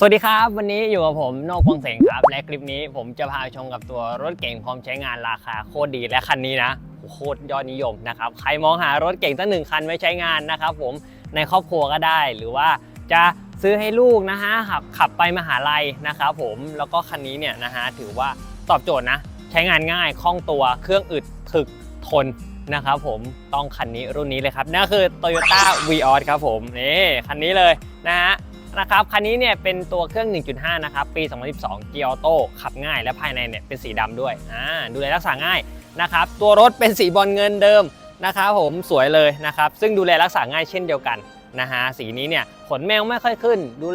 สวัสดีครับ วันนี้อยู่กับผมโนกวงเสงครับ และคลิปนี้ผมจะพาชมกับตัวรถเก่งพร้อมใช้งานราคาโคตรดีและคันนี้นะโคตรยอดนิยมนะครับใครมองหารถเก่งตั้งหนึ่งคันไว้ใช้งานนะครับผมในครอบครัวก็ได้ หรือว่าจะซื้อให้ลูกนะฮะขับขับไปมหาลัยนะครับผมแล้วก็คันนี้เนี่ยนะฮะถือว่าตอบโจทย์นะใช้งานง่ายคล่องตัวเครื่องอึดถึกทนนะครับผมต้องคันนี้รุ่นนี้เลยครับนั่นคือ Toyota Vios ครับผมนี่คันนี้เลยนะฮะ นะครับ คันนี้เนี่ยเป็นตัวเครื่อง 1.5 นะครับ ปี 2012 เกียร์ออโต้ขับง่ายและภายในเนี่ยเป็นสีดำด้วย อ่า ดูแลรักษาง่ายนะครับ ตัวรถเป็นสีบอลเงินเดิมนะครับผม สวยเลยนะครับ ซึ่งดูแลรักษาง่ายเช่นเดียวกันนะฮะ สีนี้เนี่ยขนแมวไม่ค่อยขึ้น ดู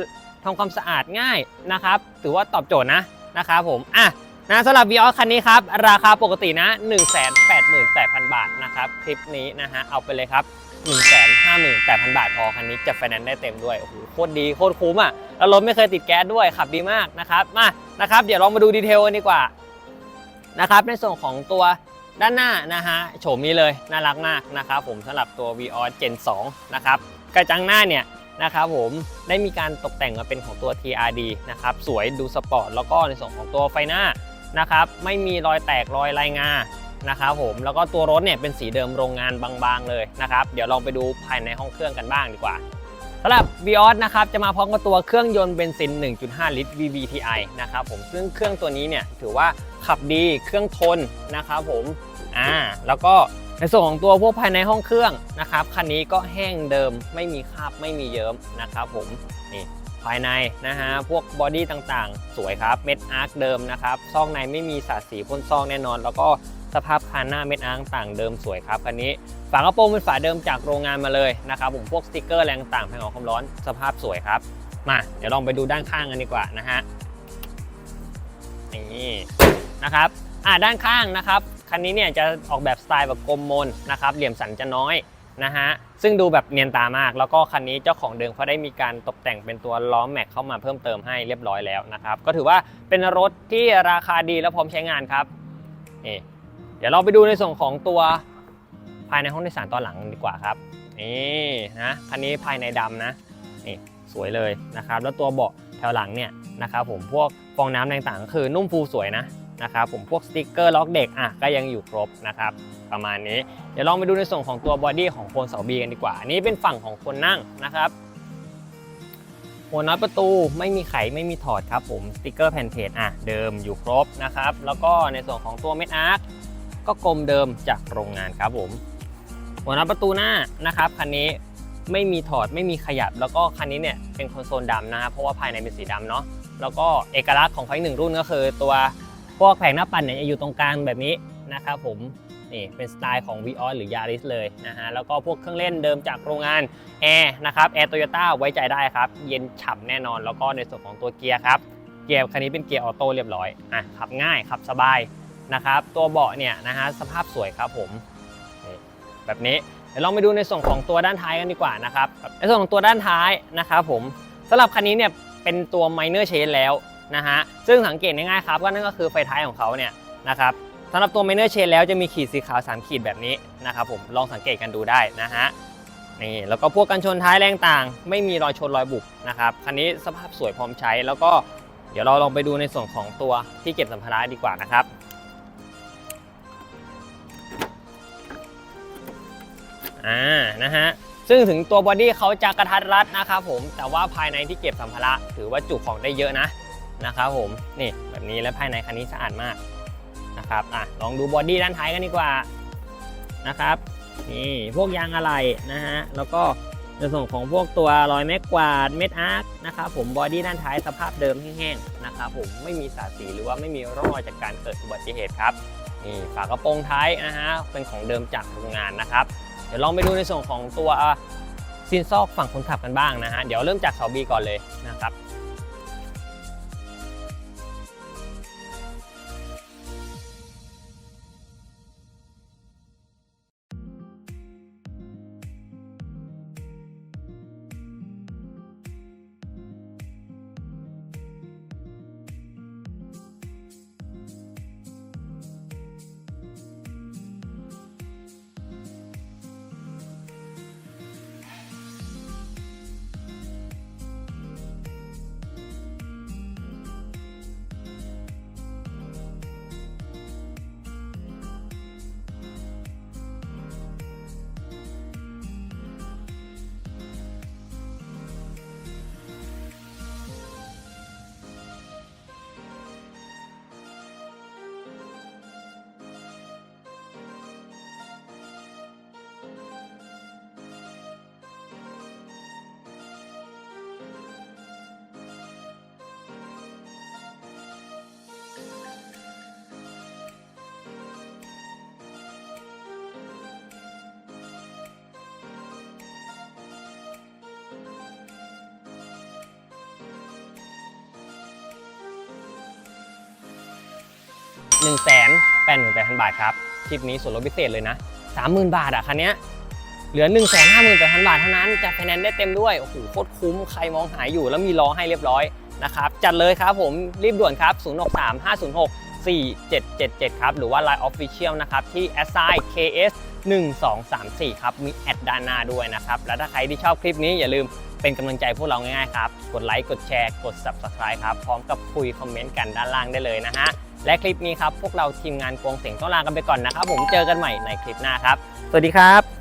ทำความสะอาดง่ายนะครับ ถือว่าตอบโจทย์นะนะครับผม อะนะสำหรับ v ีออคันนี้ครับ ราคาปกตินะ 188,000 บาทนะครับ คลิปนี้นะฮะ เอาไปเลยครับ 158,000 บาทพอคันนี้จะไฟแนนซ์ได้เต็มด้วยโอ้โหโคตรดีโคตรคุ้มอะแล้วรถไม่เคยติดแก๊สด้วยขับดีมากนะครับมานะครับเดี๋ยวลองมาดูดีเทลกันดีกว่านะครับในส่วนของตัวด้านหน้านะฮะโฉมนี้เลยน่ารักมากนะครับผมสำหรับตัว Vios Gen 2นะครับกระจังหน้าเนี่ยนะครับผมได้มีการตกแต่งมาเป็นของตัว TRD นะครับสวยดูสปอร์ตแล้วก็ในส่วนของตัวไฟหน้านะครับไม่มีรอยแตกรอยลายงา นะครับผมแล้วก็ตัวรถเนี่ยเป็นสีเดิมโรงงานบางๆเลยนะครับเดี๋ยวลองไปดูภายในห้องเครื่องกันบ้างดีกว่าสำหรับ Vios นะครับจะมาพร้อมกับตัวเครื่องยนต์เบนซิน 1.5 ลิตร VVTi นะครับผมซึ่งเครื่องตัวนี้เนี่ยถือว่าขับดีเครื่องทนนะครับผมอ่าแล้วก็ในส่วนของตัวพวกภายในห้องเครื่องนะครับคันนี้ก็แห้งเดิมไม่มีคราบไม่มีเยิ้มนะครับผมนี่ภายในนะฮะพวกบอดี้ต่างๆ สวยครับเม็ดอาร์คเดิมนะครับซอกในไม่มีสาดสีพ่นซอกแน่นอน แล้วก็ สภาพคานหน้าเม็ดอ้าร์คต่างเดิมสวยครับคันนี้ ฝากระโปรงเป็นฝาเดิมจากโรงงานมาเลยนะครับผมพวกสติกเกอร์แรงต่างแผงออกความร้อนสภาพสวยครับ มาเดี๋ยวลองไปดูด้านข้างกันดีกว่านะฮะนี่นะครับอ่าด้านข้างนะครับคันนี้เนี่ยจะออกแบบสไตล์แบบกลมมนนะครับเหลี่ยมสันจะน้อยนะฮะซึ่งดูแบบเนียนตามาก แล้วก็คันนี้เจ้าของเดิมเขาได้มีการตกแต่งเป็นตัวล้อแม็กเข้ามาเพิ่มเติมให้เรียบร้อยแล้วนะครับ ก็ถือว่าเป็นรถที่ราคาดีและพร้อมใช้งานครับนี่ ดี๋ยวเราไปดูในส่วนของตัวภายในห้องโดยสารตอนหลังดีกว่าครับนี่นะคันนี้ภายในดำนะนี่สวยเลยนะครับ แล้วตัวเบาะแถวหลังเนี่ยนะครับผมพวกฟองน้ำต่างๆ คือนุ่มฟูสวยนะนะครับผมพวกสติกเกอร์ล็อกเด็กอะก็ยังอยู่ครบนะครับประมาณนี้ เดี๋ยวลองไปดูในส่วนของตัวบอดี้ของโคนเสาบีกันดีกว่า อันนี้เป็นฝั่งของคนนั่งนะครับหัวน็อตประตูไม่มีไขไม่มีถอดครับผมสติกเกอร์แผ่นเพจอะเดิมอยู่ครบนะครับแล้วก็ในส่วนของตัวเม็ดอาร์ค ก็กลมเดิมจากโรงงานครับผมหัวน็อตประตูหน้านะครับคันนี้ไม่มีถอดไม่มีขยับ แล้วก็คันนี้เนี่ยเป็นคอนโซลดำนะครับเพราะว่าภายในเป็นสีดำเนาะแล้วก็เอกลักษณ์ของเขาอีกหนึ่งรุ่นก็คือตัวพวกแผงหน้าปัดเนี่ยอยู่ตรงกลางแบบนี้นะครับผมนี่เป็นสไตล์ของ v ีออหรือ Yaris เลยนะฮะแล้วก็พวกเครื่องเล่นเดิมจากโรงงานแอร์นะครับแอร์โตโยต้าไว้ใจได้ครับ เย็นฉ่ำแน่นอน แล้วก็ในส่วนของตัวเกียร์ครับ เกียร์คันนี้เป็นเกียร์ออโต้เรียบร้อยอะขับง่ายขับสบาย นะครับ ตัวเบาะเนี่ยนะฮะสภาพสวยครับผมแบบนี้เดี๋ยวลองไปดูในส่วนของตัวด้านท้ายกันดีกว่านะครับในส่วนของตัวด้านท้ายนะครับผมสำหรับคันนี้เนี่ยเป็นตัว minor change แล้วนะฮะซึ่งสังเกตง่ายๆครับก็นั่นก็คือไฟท้ายของเขาเนี่ยนะครับสำหรับตัว Minor Chain แล้วจะมีขีดสีขาว 3 ขีดแบบนี้นะครับผมลองสังเกตกันดูได้นะฮะนี่แล้วก็พวกกันชนท้ายแรงต่าง ไม่มีรอยชนรอยบุบนะครับคันนี้สภาพสวยพร้อมใช้แล้วก็เดี๋ยวเราลองไปดูในส่วนของตัวที่เก็บสัมภาระดีกว่านะครับ อ่านะฮะซึ่งถึงตัวบอดี้เขาจะกระทัดรัดนะครับผมแต่ว่าภายในที่เก็บสัมภาระถือว่าจุของได้เยอะนะนะครับผมนี่แบบนี้และภายในคันนี้สะอาดมากนะครับอะลองดูบอดี้ด้านท้ายกันดีกว่านะครับนี่พวกยางอะไหล่นะฮะแล้วก็ในส่วนของพวกตัวรอยแม็กกวาดเม็ดอาร์คนะครับผมบอดี้ด้านท้ายสภาพเดิมแห้งๆนะครับผมไม่มีสาสีหรือว่าไม่มีร่องรอยจากการเกิดอุบัติเหตุครับนี่ฝากระโปรงท้ายนะฮะเป็นของเดิมจากโรงงานนะครับ ดี๋ยวลองไปดูในส่วนของตัวซินซอกฝั่งคนขับกันบ้างนะฮะ เดี๋ยวเริ่มจากเสาบีก่อนเลยนะครับ 1 8 8 0 0 0 บาทครับคลิปนี้ส่วนลดพิเศษเลยนะ 30,000 บาทอะคันนี้เหลือ 1 5 8 0 0 0 บาทเท่านั้นจัดไฟแนนซ์ได้เต็มด้วย โอ้โหโคตรคุ้มใครมองหายอยู่แล้วมีล้อให้เรียบร้อยนะครับ จัดเลยครับผมรีบด่วนครับ 063 506 4777 ครับ หรือว่า Line Official นะครับ ที่ a s i KS 1234 ครับ มีแอดดานาด้วยนะครับ แล้วถ้าใครที่ชอบคลิปนี้อย่าลืมเป็นกำลังใจพวกเราง่ายๆครับ กดไลค์กดแชร์กด Subscribe ครับ พร้อมกับคุยคอมเมนต์กันด้านล่างได้เลยนะฮะ และคลิปนี้ครับ พวกเราทีมงานกวงเสียงต้องลากันไปก่อนนะครับ ผมเจอกันใหม่ในคลิปหน้าครับ สวัสดีครับ